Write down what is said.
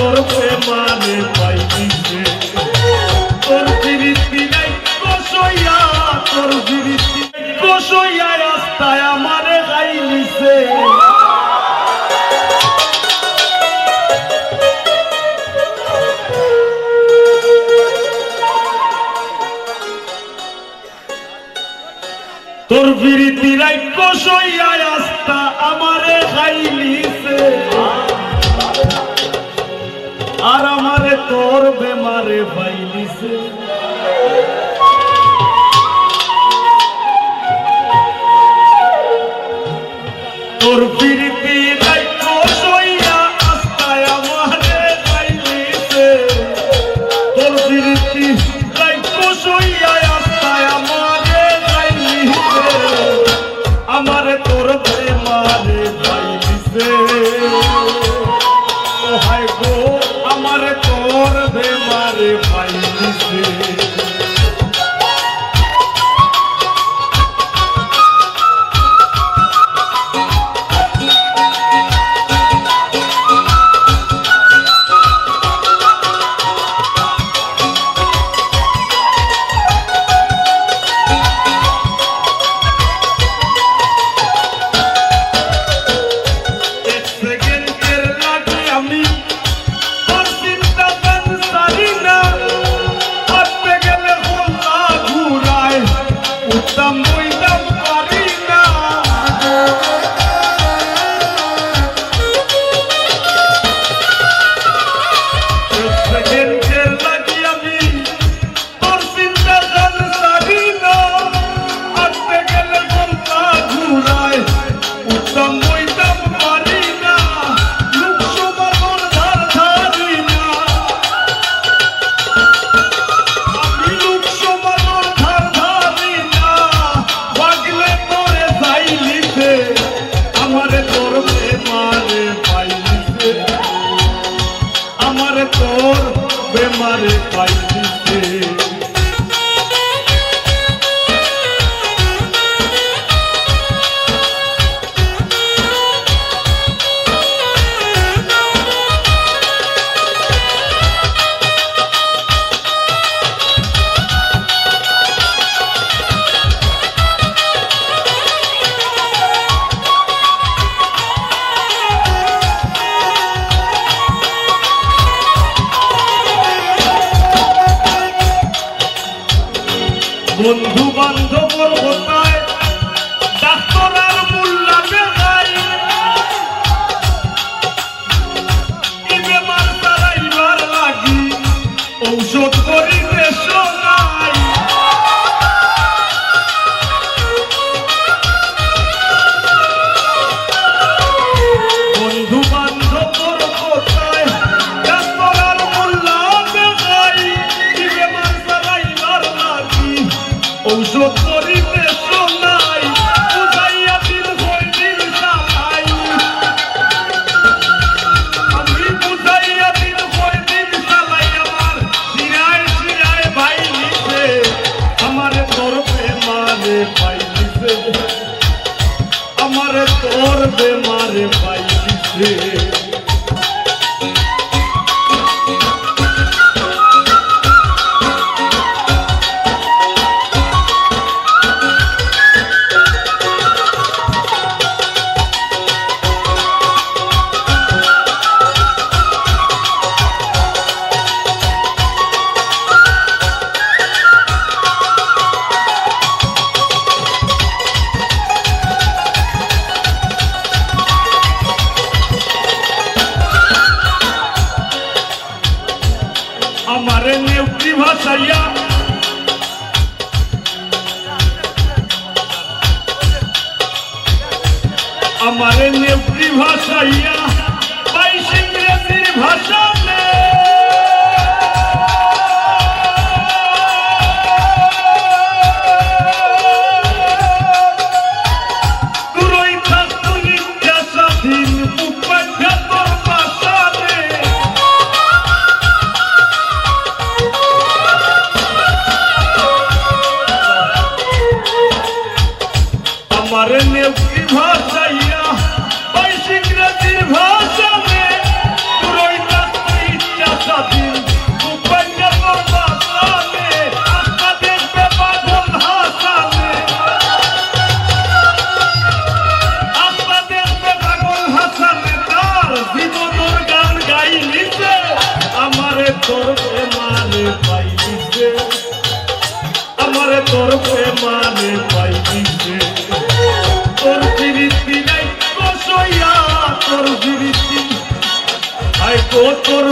তোর প্রেমারে পাইছে তোর ফিরিতি নাই? কসইয়া তোর আমারে গাইলিছে। তোর বেমারে পাইলিছে। তোর আস্তায় আমারে তোর বেমারে পাইছে উত্তম বইতাম বন্ধু বান্ধব কোথায় ঔষধ করিতে শোনাই বুঝাইয়া দিন হই দিন আমি বুঝাইয়া দিন হই দিন আমার শিরায় শিরায় ভাই আমার তোর বেমারে পাই আমার তোর বেমারে পাই बहुत हमारे नेपाली भाषा या भाई सिंह नेपाली भाषा। আমার নেত্রী তোর